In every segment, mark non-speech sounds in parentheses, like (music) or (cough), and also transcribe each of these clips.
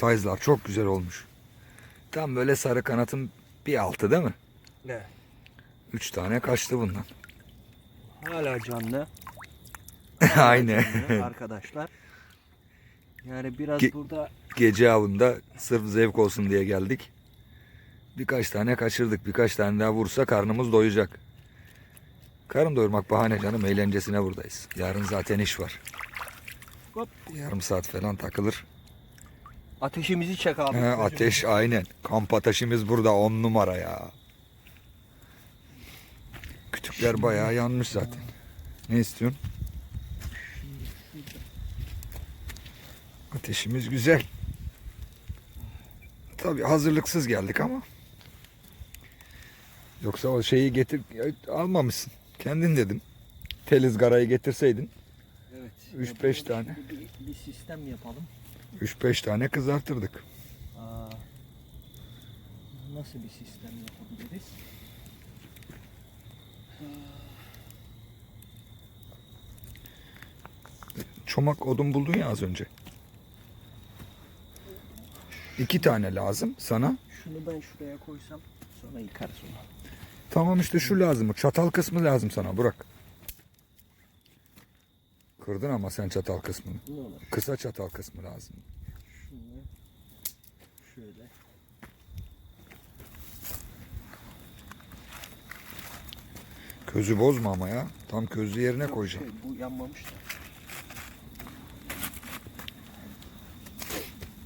size'lar çok güzel olmuş. Tam böyle sarı kanatın bir altı değil mi? Ne? Üç tane kaçtı bundan. Hala canlı. (laughs) Aynen. Canlı arkadaşlar. Yani biraz Ge- burada Gece avında sırf zevk olsun diye geldik. Birkaç tane kaçırdık. Birkaç tane daha vursa karnımız doyacak. Karın doyurmak bahane canım. Eğlencesine buradayız. Yarın zaten iş var. Hop. Yarım saat falan takılır. Ateşimizi çek abi. He, ateş aynen. Kamp ateşimiz burada on numara ya. Kütükler bayağı yanmış zaten. Ne istiyorsun? Ateşimiz güzel. Tabii hazırlıksız geldik ama. Yoksa o şeyi getir almamışsın. Kendin dedim. Tel ızgarayı getirseydin Evet. Üç, Ya beş burada tane. şimdi Bir, bir sistem yapalım. 3-5 tane kızartırdık. Aa, nasıl bir sistem yapabiliriz? Çomak odun buldun ya az önce. İki tane lazım sana. Şunu ben şuraya koysam sonra yıkarız onu. Tamam işte şu lazım. Çatal kısmı lazım sana. Bırak. Kırdın ama sen çatal kısmını. Ne olur? Kısa çatal kısmı lazım. Şunu şöyle. Közü bozma ama ya. Tam közlü yerine Yok, koyacağım. şey, bu yanmamış da.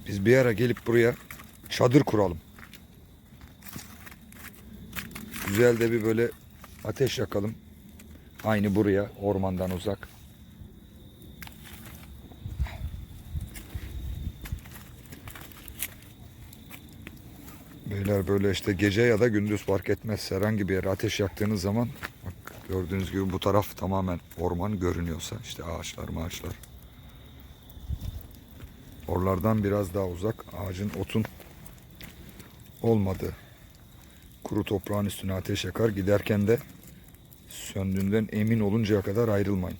Biz bir ara gelip buraya çadır kuralım. Güzel de bir böyle ateş yakalım. Aynı buraya ormandan uzak. Beyler böyle işte gece ya da gündüz fark etmez. Herhangi bir yere ateş yaktığınız zaman bak gördüğünüz gibi bu taraf tamamen orman görünüyorsa işte ağaçlar ağaçlar. Oralardan biraz daha uzak ağacın otun olmadığı kuru toprağın üstüne ateş yakar. Giderken de söndüğünden emin oluncaya kadar ayrılmayın.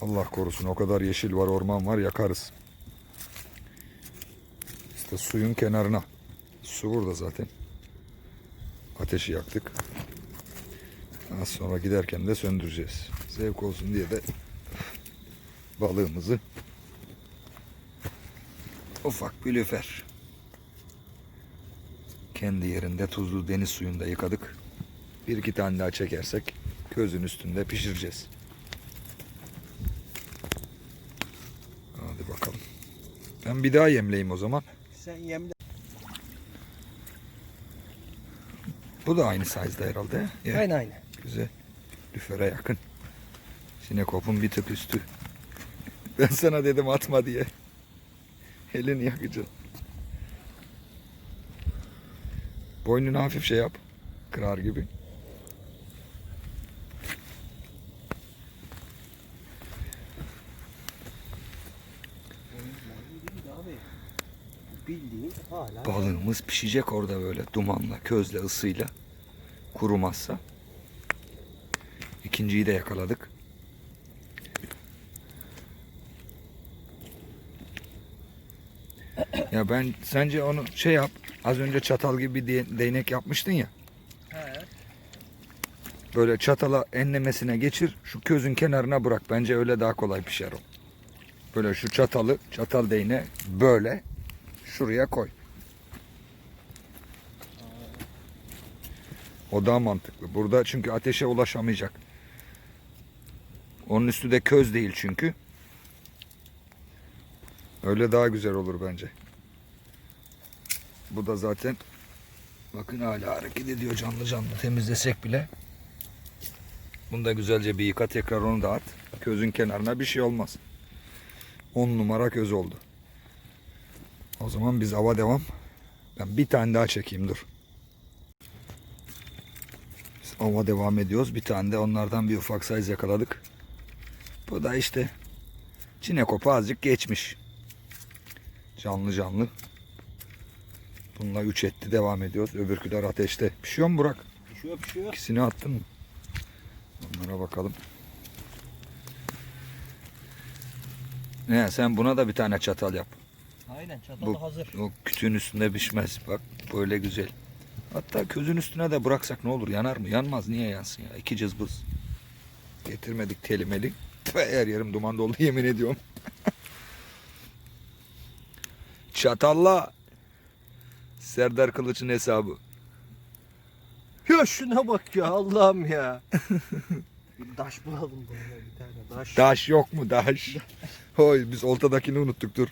Allah korusun o kadar yeşil var orman var yakarız. İşte suyun kenarına. Su burada zaten. Ateşi yaktık. Az sonra giderken de söndüreceğiz. Zevk olsun diye de balığımızı ufak bir lüfer. Kendi yerinde tuzlu deniz suyunda yıkadık. Bir iki tane daha çekersek közün üstünde pişireceğiz. Hadi bakalım. Ben bir daha yemleyeyim o zaman. Sen yemle. Bu da aynı size'da herhalde. Ya, Aynen aynen. Güzel. Lüfere yakın. Sinekop'un bir tık üstü. Ben sana dedim atma diye. Elini yakacaksın. Boynunu hafif şey yap. Kırar gibi. Balığımız pişecek orada böyle dumanla, közle, ısıyla. Kurumazsa. İkinciyi de yakaladık. Ya ben sence onu şey yap. Az önce çatal gibi bir de- değnek yapmıştın ya. He. Böyle çatala enlemesine geçir. Şu közün kenarına bırak. Bence öyle daha kolay pişer o. Böyle şu çatalı, çatal değne böyle şuraya koy. O daha mantıklı. Burada çünkü ateşe ulaşamayacak. Onun üstü de köz değil çünkü. Öyle daha güzel olur bence. Bu da zaten bakın hala hareket ediyor canlı canlı temizlesek bile. Bunu da güzelce bir yıka tekrar onu da at. Közün kenarına bir şey olmaz. 10 numara köz oldu. O zaman biz ava devam. Ben bir tane daha çekeyim dur. Ava devam ediyoruz. Bir tane de onlardan bir ufak size yakaladık. Bu da işte çinekopa azıcık geçmiş. Canlı canlı. Bununla 3 etti devam ediyoruz. Öbürküler ateşte. Pişiyor mu Burak? Pişiyor pişiyor. İkisini attın mı? Onlara bakalım. Ne sen buna da bir tane çatal yap. Aynen çatal Bu- hazır. O kütüğün üstünde pişmez. Bak böyle güzel. Hatta közün üstüne de bıraksak ne olur? Yanar mı? Yanmaz. Niye yansın ya? İki cızbız. Getirmedik telimeli. Her yerim duman doldu (laughs) yemin ediyorum. Çatalla Serdar Kılıç'ın hesabı. Ya şuna bak ya Allah'ım ya. bir taş bulalım bana bir tane taş. Daş yok mu daş? Oy biz oltadakini unuttuk dur.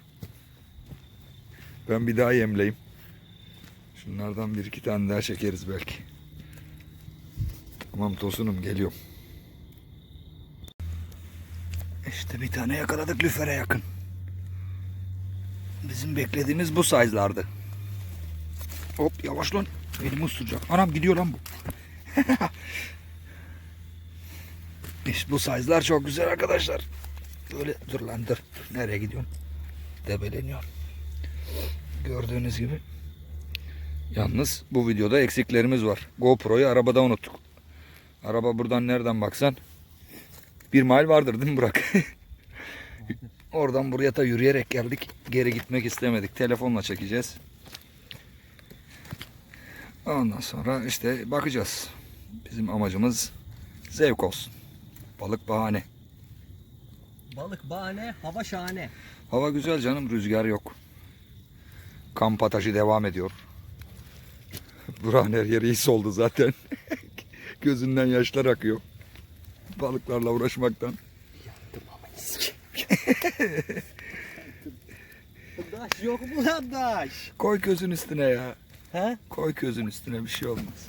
Ben bir daha yemleyeyim. Şunlardan bir iki tane daha çekeriz belki. Tamam tosunum geliyorum. İşte bir tane yakaladık lüfere yakın. Bizim beklediğimiz bu size'lardı. Hop yavaş lan. Elimi ısıracak. Anam gidiyor lan bu. (laughs) İşte bu size'lar çok güzel arkadaşlar. Böyle dur lan dur. Nereye gidiyorsun? Debeleniyor. Gördüğünüz gibi. Yalnız bu videoda eksiklerimiz var. GoPro'yu arabada unuttuk. Araba buradan nereden baksan bir mile vardır değil mi Burak? (laughs) Oradan buraya da yürüyerek geldik. Geri gitmek istemedik. Telefonla çekeceğiz. Ondan sonra işte bakacağız. Bizim amacımız zevk olsun. Balık bahane. Balık bahane, hava şahane. Hava güzel canım, rüzgar yok. Kamp ateşi devam ediyor. Burak'ın her yeri his oldu zaten. (laughs) Gözünden yaşlar akıyor. Balıklarla uğraşmaktan. Yaktım ama. (laughs) Daş yok mu lan daş? Koy közün üstüne ya. He? Koy közün üstüne bir şey olmaz.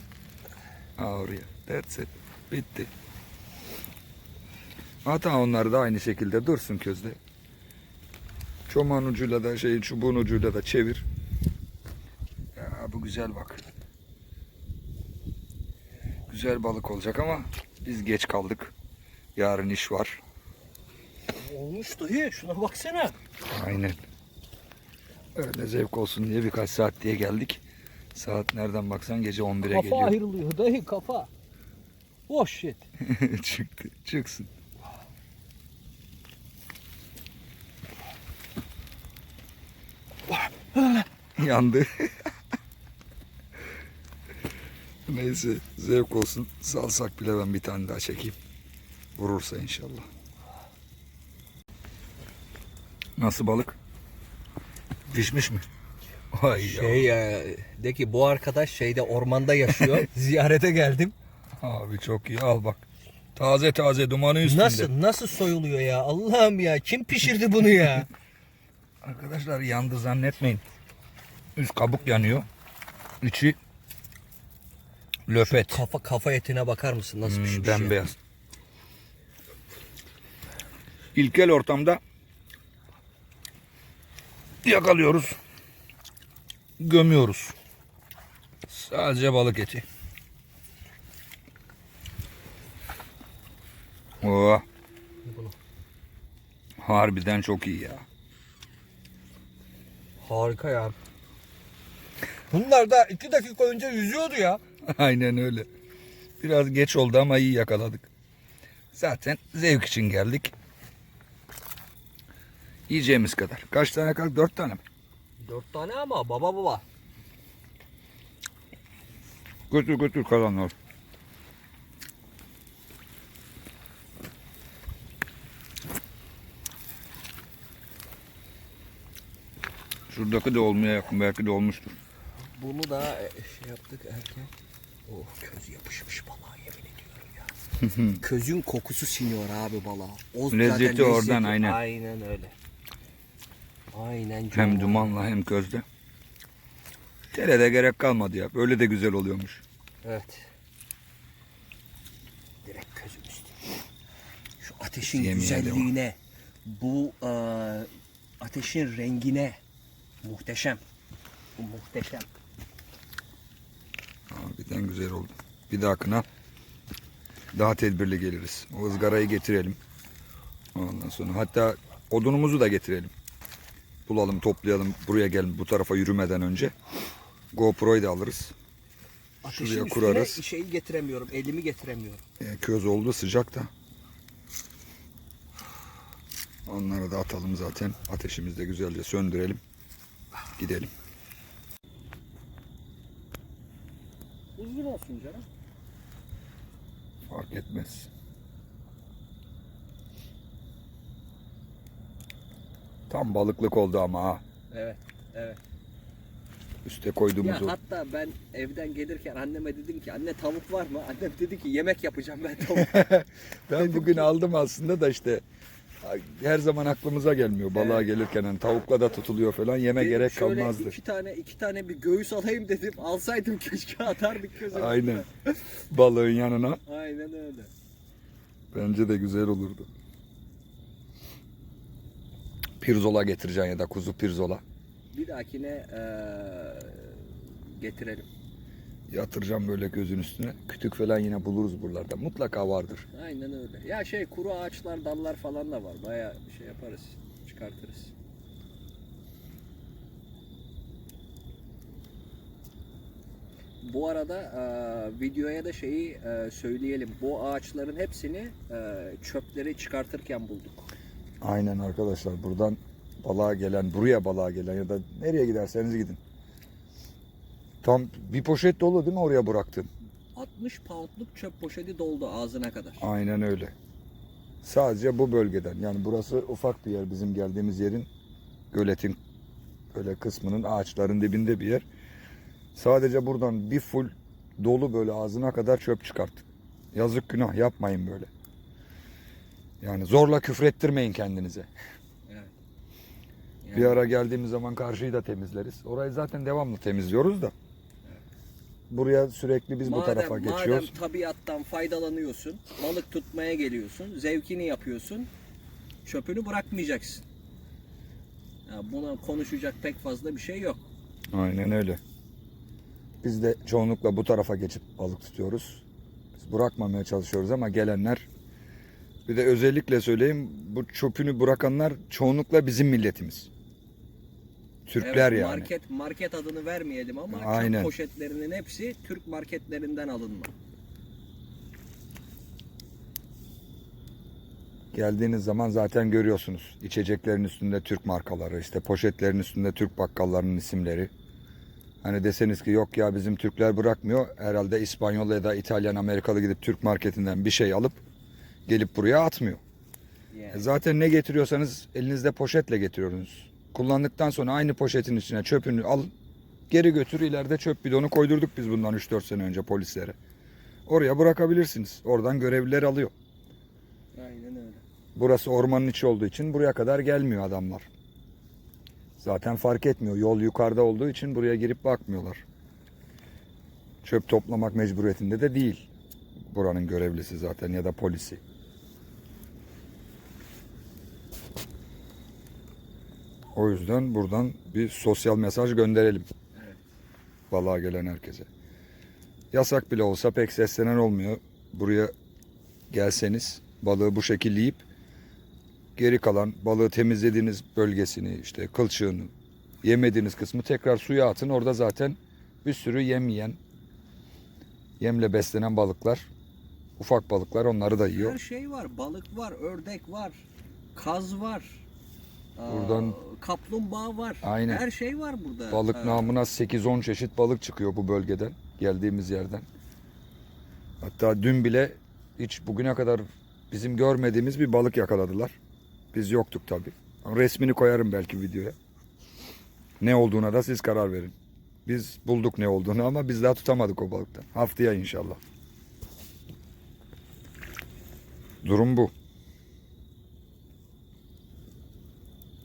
Ha oraya. That's it. Bitti. Hatta onlar da aynı şekilde dursun közde. Çoman ucuyla da şeyin çubuğun ucuyla da çevir. Ya bu güzel bak. Güzel balık olacak ama biz geç kaldık. Yarın iş var. Olmuş dahi şuna baksana. Aynen. Öyle zevk olsun diye birkaç saat diye geldik. Saat nereden baksan gece 11'e Kafa geliyor. ayrılıyor dahi kafa. Boş shit. (laughs) Çıktı. Çıksın. Yandı. (laughs) Neyse zevk olsun. Salsak bile ben bir tane daha çekeyim. Vurursa inşallah. Nasıl balık? Pişmiş mi? Ay ya. Şey e, de ki bu arkadaş şeyde ormanda yaşıyor. (laughs) Ziyarete geldim. Abi çok iyi al bak. Taze taze dumanı üstünde. Nasıl nasıl soyuluyor ya? Allah'ım ya kim pişirdi bunu ya? (laughs) Arkadaşlar yandı zannetmeyin. Üst kabuk yanıyor. İçi löpet. kafa kafa etine bakar mısın nasıl Hmm, pişmiş? ya? bembeyaz. İlkel ortamda yakalıyoruz. Gömüyoruz. Sadece balık eti. Bunu. Harbiden çok iyi ya. Harika ya. Bunlar da iki dakika önce yüzüyordu ya. (laughs) Aynen öyle. Biraz geç oldu ama iyi yakaladık. Zaten zevk için geldik. Yiyeceğimiz kadar. Kaç tane kaldı? Dört tane mi? Dört tane ama baba baba. Götür götür kalanlar. Şuradaki de olmaya yakın. Belki de olmuştur. Bunu da e, şey yaptık erken. Oh köz yapışmış balığa yemin ediyorum ya. (laughs) Közün kokusu siniyor abi balığa. O Lezzeti zaten oradan, aynen. Aynen öyle. Aynen Hem dumanla hem közde. Tere de gerek kalmadı ya. Böyle de güzel oluyormuş. Evet. Direkt közün üstüne. Şu ateşin Yemeğe güzelliğine, bu e, ateşin rengine muhteşem. Bu muhteşem. Harbiden güzel oldu. Bir dahakına daha tedbirli geliriz. O ızgarayı getirelim. Ondan sonra hatta odunumuzu da getirelim. Bulalım, toplayalım. Buraya gelin bu tarafa yürümeden önce. GoPro'yu da alırız. Ateşin Şuraya kurarız. şeyi getiremiyorum, elimi getiremiyorum. E, köz oldu sıcak da. Onları da atalım zaten. Ateşimizi de güzelce söndürelim. Gidelim. Uzun olsun canım. Fark etmez. Tam balıklık oldu ama ha. Evet. Evet. Üste koyduğumuz Ya o. hatta ben evden gelirken anneme dedim ki anne tavuk var mı? Annem dedi ki yemek yapacağım ben tavuk. (laughs) Ben bugün aldım aslında da işte her zaman aklımıza gelmiyor balığa gelirken hani tavukla da tutuluyor falan yeme Dedim, gerek şöyle kalmazdı. iki tane iki tane bir göğüs alayım dedim. Alsaydım keşke atardık gözüme. Aynen. Balığın yanına Aynen öyle. bence de güzel olurdu. Pirzola getireceksin ya da kuzu pirzola. Bir dahakine eee, getirelim. Yatıracağım böyle gözün üstüne. Kütük falan yine buluruz buralarda. Mutlaka vardır. Aynen öyle. Ya şey kuru ağaçlar, dallar falan da var. Baya şey yaparız. Çıkartırız. Bu arada eee, videoya da şeyi eee, söyleyelim. Bu ağaçların hepsini eee, çöpleri çıkartırken bulduk. Aynen arkadaşlar buradan balığa gelen, buraya balığa gelen ya da nereye giderseniz gidin. Tam bir poşet dolu değil mi oraya bıraktın? 60 poundluk çöp poşeti doldu ağzına kadar. Aynen öyle. Sadece bu bölgeden. Yani burası ufak bir yer bizim geldiğimiz yerin göletin böyle kısmının ağaçların dibinde bir yer. Sadece buradan bir full dolu böyle ağzına kadar çöp çıkarttık. Yazık günah yapmayın böyle. Yani zorla küfrettirmeyin kendinize. Evet. Bir ara geldiğimiz zaman karşıyı da temizleriz. Orayı zaten devamlı temizliyoruz da. Buraya sürekli biz bu tarafa geçiyoruz. Madem tabiattan faydalanıyorsun, balık tutmaya geliyorsun, zevkini yapıyorsun, çöpünü bırakmayacaksın. Ya buna konuşacak pek fazla bir şey yok. Aynen öyle. Biz de çoğunlukla bu tarafa geçip balık tutuyoruz. Biz bırakmamaya çalışıyoruz ama gelenler bir de özellikle söyleyeyim bu çöpünü bırakanlar çoğunlukla bizim milletimiz. Türkler Evet, yani. Market market adını vermeyelim ama Aynen. çöp poşetlerinin hepsi Türk marketlerinden alınma. Geldiğiniz zaman zaten görüyorsunuz. İçeceklerin üstünde Türk markaları, işte poşetlerin üstünde Türk bakkallarının isimleri. Hani deseniz ki yok ya bizim Türkler bırakmıyor. Herhalde İspanyol ya da İtalyan, Amerikalı gidip Türk marketinden bir şey alıp gelip buraya atmıyor. E Yani. Zaten ne getiriyorsanız elinizde poşetle getiriyorsunuz. Kullandıktan sonra aynı poşetin içine çöpünü al, geri götür. ileride çöp bidonu koydurduk biz bundan 3-4 sene önce polislere. Oraya bırakabilirsiniz. Oradan görevliler alıyor. Aynen öyle. Burası ormanın içi olduğu için buraya kadar gelmiyor adamlar. Zaten fark etmiyor. Yol yukarıda olduğu için buraya girip bakmıyorlar. Çöp toplamak mecburiyetinde de değil. Buranın görevlisi zaten ya da polisi. O yüzden buradan bir sosyal mesaj gönderelim. Evet. Balığa gelen herkese. Yasak bile olsa pek seslenen olmuyor. Buraya gelseniz balığı bu şekilde yiyip geri kalan balığı temizlediğiniz bölgesini işte kılçığını yemediğiniz kısmı tekrar suya atın. Orada zaten bir sürü yem yiyen yemle beslenen balıklar ufak balıklar onları da yiyor. Her şey var. Balık var, ördek var, kaz var. Buradan- kaplumbağa var. Aynen. Her şey var burada. Balık Aa, namına 8-10 çeşit balık çıkıyor bu bölgeden geldiğimiz yerden. Hatta dün bile hiç bugüne kadar bizim görmediğimiz bir balık yakaladılar. Biz yoktuk tabi. Resmini koyarım belki videoya. Ne olduğuna da siz karar verin. Biz bulduk ne olduğunu ama biz daha tutamadık o balıktan. Haftaya inşallah. Durum bu.